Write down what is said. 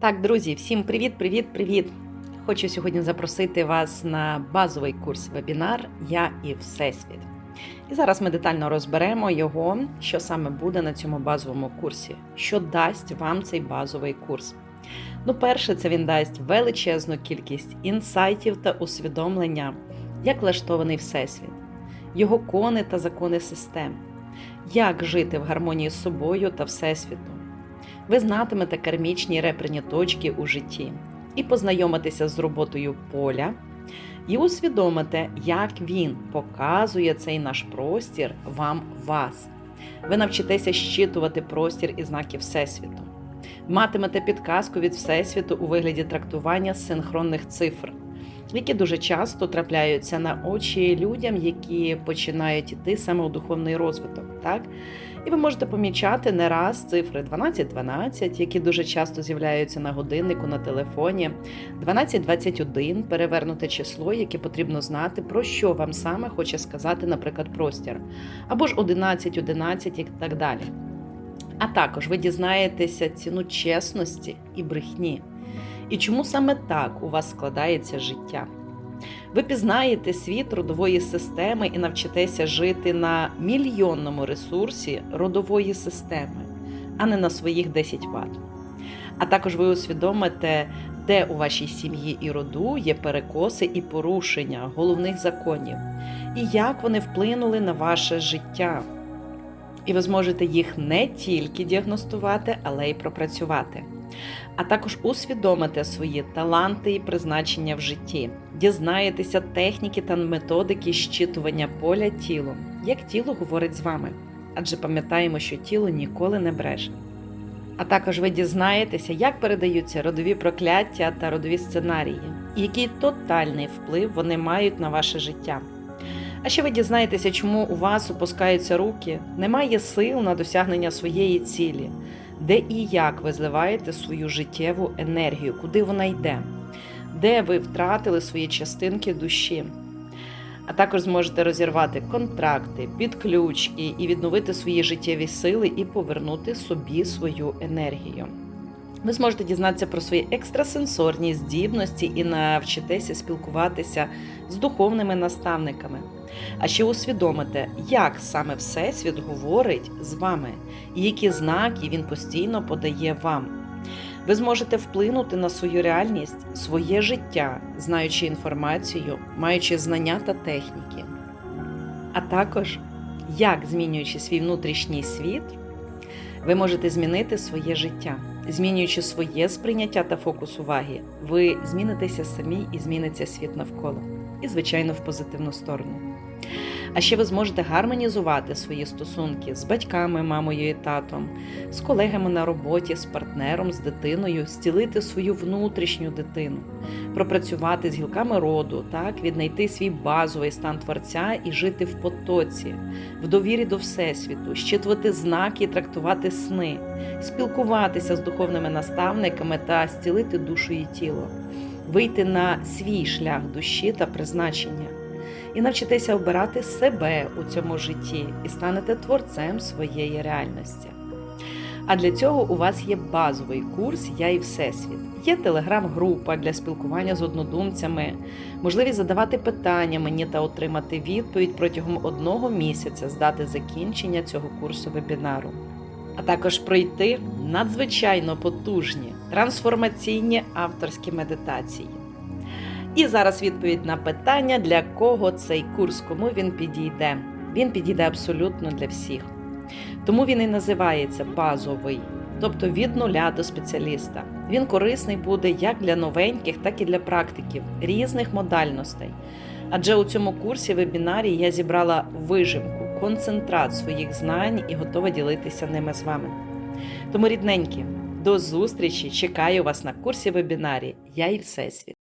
Так, друзі, всім привіт, привіт, привіт! Хочу сьогодні запросити вас на базовий курс вебінар Я і Всесвіт. І зараз ми детально розберемо його, що саме буде на цьому базовому курсі, що дасть вам цей базовий курс. Ну, перше, це він дасть величезну кількість інсайтів та усвідомлення, як влаштований Всесвіт, його кони та закони систем, як жити в гармонії з собою та Всесвітом. Ви знатимете кармічні реперні точки у житті і познайомитеся з роботою поля, і усвідомите, як він показує цей наш простір вам вас. Ви навчитеся щитувати простір і знаки Всесвіту. Матимете підказку від Всесвіту у вигляді трактування синхронних цифр, які дуже часто трапляються на очі людям, які починають іти саме у духовний розвиток. Так? І ви можете помічати не раз цифри 1212, які дуже часто з'являються на годиннику на телефоні, 1221 перевернуте число, яке потрібно знати, про що вам саме хоче сказати, наприклад, простір, або ж 1111 і так далі. А також ви дізнаєтеся ціну чесності і брехні. І чому саме так у вас складається життя? Ви пізнаєте світ родової системи і навчитеся жити на мільйонному ресурсі родової системи, а не на своїх 10 Вт. А також ви усвідомите, де у вашій сім'ї і роду є перекоси і порушення головних законів, і як вони вплинули на ваше життя. І ви зможете їх не тільки діагностувати, але й пропрацювати. А також усвідомите свої таланти і призначення в житті, дізнаєтеся техніки та методики щитування поля тілом, як тіло говорить з вами. Адже пам'ятаємо, що тіло ніколи не бреше. А також ви дізнаєтеся, як передаються родові прокляття та родові сценарії, і який тотальний вплив вони мають на ваше життя. А ще ви дізнаєтеся, чому у вас опускаються руки, немає сил на досягнення своєї цілі, де і як ви зливаєте свою життєву енергію, куди вона йде, де ви втратили свої частинки душі. А також зможете розірвати контракти, підключки і відновити свої життєві сили і повернути собі свою енергію. Ви зможете дізнатися про свої екстрасенсорні здібності і навчитеся спілкуватися з духовними наставниками. А ще усвідомите, як саме Всесвіт говорить з вами і які знаки він постійно подає вам. Ви зможете вплинути на свою реальність, своє життя, знаючи інформацію, маючи знання та техніки. А також, як змінюючи свій внутрішній світ, ви можете змінити своє життя. Змінюючи своє сприйняття та фокус уваги, ви змінитеся самі і зміниться світ навколо. І, звичайно, в позитивну сторону. А ще ви зможете гармонізувати свої стосунки з батьками, мамою і татом, з колегами на роботі, з партнером, з дитиною, зцілити свою внутрішню дитину, пропрацювати з гілками роду, так, віднайти свій базовий стан творця і жити в потоці, в довірі до Всесвіту, щитувати знаки і трактувати сни, спілкуватися з духовними наставниками та зцілити душу і тіло, вийти на свій шлях душі та призначення і навчитеся обирати себе у цьому житті і станете творцем своєї реальності. А для цього у вас є базовий курс Я і Всесвіт. Є телеграм-група для спілкування з однодумцями, можливість задавати питання мені та отримати відповідь протягом одного місяця здати закінчення цього курсу вебінару, а також пройти надзвичайно потужні трансформаційні авторські медитації. І зараз відповідь на питання, для кого цей курс, кому він підійде. Він підійде абсолютно для всіх. Тому він і називається базовий, тобто від нуля до спеціаліста. Він корисний буде як для новеньких, так і для практиків різних модальностей. Адже у цьому курсі вебінарі я зібрала вижимку, концентрат своїх знань і готова ділитися ними з вами. Тому, рідненькі, до зустрічі! Чекаю вас на курсі вебінарі Я і Всесвіт.